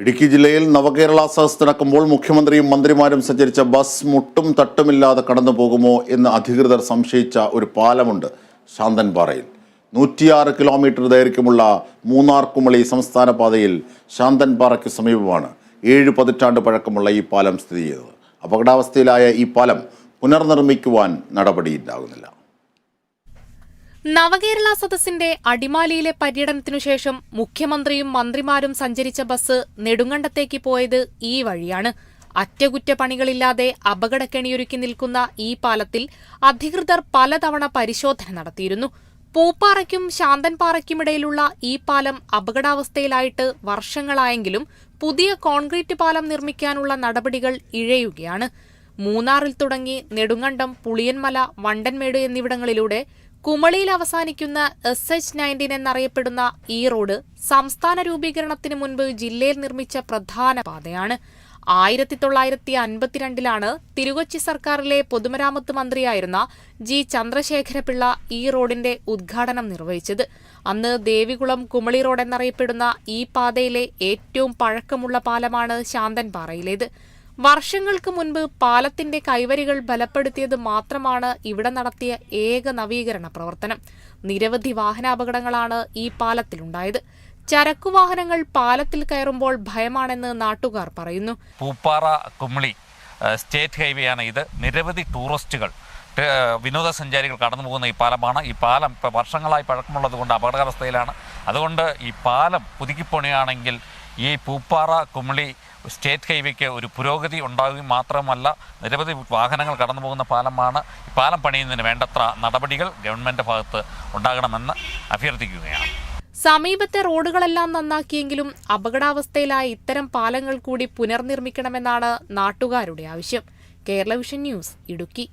ഇടുക്കി ജില്ലയിൽ നവകേരള സദസ് നടക്കുമ്പോൾ മുഖ്യമന്ത്രിയും മന്ത്രിമാരും സഞ്ചരിച്ച ബസ് മുട്ടും തട്ടുമില്ലാതെ കടന്നു പോകുമോ എന്ന് അധികൃതർ സംശയിച്ച ഒരു പാലമുണ്ട് ശാന്തൻപാറയിൽ. നൂറ്റിയാറ് കിലോമീറ്റർ ദൈർഘ്യമുള്ള മൂന്നാർ കുമളി സംസ്ഥാന പാതയിൽ ശാന്തൻപാറയ്ക്ക് സമീപമാണ് ഏഴ് പതിറ്റാണ്ട് പഴക്കമുള്ള ഈ പാലം സ്ഥിതി ചെയ്തത്. അപകടാവസ്ഥയിലായ ഈ പാലം പുനർനിർമ്മിക്കുവാൻ നടപടിയുണ്ടാകുന്നില്ല നവകേരള സദസ്സിന്റെ അടിമാലിയിലെ പര്യടനത്തിനു ശേഷം മുഖ്യമന്ത്രിയും മന്ത്രിമാരും സഞ്ചരിച്ച ബസ് നെടുങ്കണ്ടത്തേക്ക് പോയത് ഈ വഴിയാണ്. അറ്റകുറ്റപ്പണികളില്ലാതെ അപകടക്കെണിയൊരുക്കി നിൽക്കുന്ന ഈ പാലത്തിൽ അധികൃതർ പലതവണ പരിശോധന നടത്തിയിരുന്നു. പൂപ്പാറയ്ക്കും ശാന്തൻപാറയ്ക്കുമിടയിലുള്ള ഈ പാലം അപകടാവസ്ഥയിലായിട്ട് വർഷങ്ങളായെങ്കിലും പുതിയ കോൺക്രീറ്റ് പാലം നിർമ്മിക്കാനുള്ള നടപടികൾ ഇഴയുകയാണ്. മൂന്നാറിൽ തുടങ്ങി നെടുങ്കണ്ടം പുളിയൻമല വണ്ടൻമേട് എന്നിവിടങ്ങളിലൂടെ കുമളിയിൽ അവസാനിക്കുന്ന എസ് എച്ച് നയന്റീൻ എന്നറിയപ്പെടുന്ന ഈ റോഡ് സംസ്ഥാന രൂപീകരണത്തിന് മുൻപ് ജില്ലയിൽ നിർമ്മിച്ച പ്രധാന പാതയാണ്. ആയിരത്തി തൊള്ളായിരത്തി അൻപത്തിരണ്ടിലാണ് തിരുകൊച്ചി സർക്കാരിലെ പൊതുമരാമത്ത് മന്ത്രിയായിരുന്ന ജി ചന്ദ്രശേഖരപിള്ള ഈ റോഡിന്റെ ഉദ്ഘാടനം നിർവഹിച്ചത്. അന്ന് ദേവികുളം കുമളി റോഡ് എന്നറിയപ്പെടുന്ന ഈ പാതയിലെ ഏറ്റവും പഴക്കമുള്ള പാലമാണ് ശാന്തൻപാറയിലേത്. വർഷങ്ങൾക്ക് മുൻപ് പാലത്തിന്റെ കൈവരികൾ ബലപ്പെടുത്തിയത് മാത്രമാണ് ഇവിടെ നടത്തിയ ഏക നവീകരണ പ്രവർത്തനം. നിരവധി വാഹനാപകടങ്ങളാണ് ഈ പാലത്തിലുണ്ടായത്. ചരക്കുവാഹനങ്ങൾ പാലത്തിൽ കയറുമ്പോൾ ഭയമാണെന്ന് നാട്ടുകാർ പറയുന്നു. പൂപ്പാറ കുമളി സ്റ്റേറ്റ് ഹൈവേ ആണ് ഇത്. നിരവധി ടൂറിസ്റ്റുകൾ വിനോദസഞ്ചാരികൾ കടന്നു പോകുന്ന ഈ പാലമാണ്. ഈ പാലം ഇപ്പോൾ വർഷങ്ങളായി പഴക്കമുള്ളത് കൊണ്ട് അപകടാവസ്ഥയിലാണ് അതുകൊണ്ട് ഈ പാലം പുതുക്കിപ്പണിയാണെങ്കിൽ ഈ പൂപ്പാറ കുമളി സ്റ്റേറ്റ് ഹൈവേക്ക് ഒരു പുരോഗതി ഉണ്ടാവുകയും മാത്രമല്ല നിരവധി വാഹനങ്ങൾ കടന്നു പോകുന്ന പാലമാണ് ഈ പാലം പണിയുന്നതിന് വേണ്ടത്ര നടപടികൾ ഗവൺമെന്റ് ഭാഗത്ത് ഉണ്ടാകണമെന്ന് അഭ്യർത്ഥിക്കുകയാണ്. സമീപത്തെ റോഡുകളെല്ലാം നന്നാക്കിയെങ്കിലും അപകടാവസ്ഥയിലായ ഇത്തരം പാലങ്ങൾ കൂടി പുനർനിർമ്മിക്കണമെന്നാണ് നാട്ടുകാരുടെ ആവശ്യം. Kerala vision news Idukki.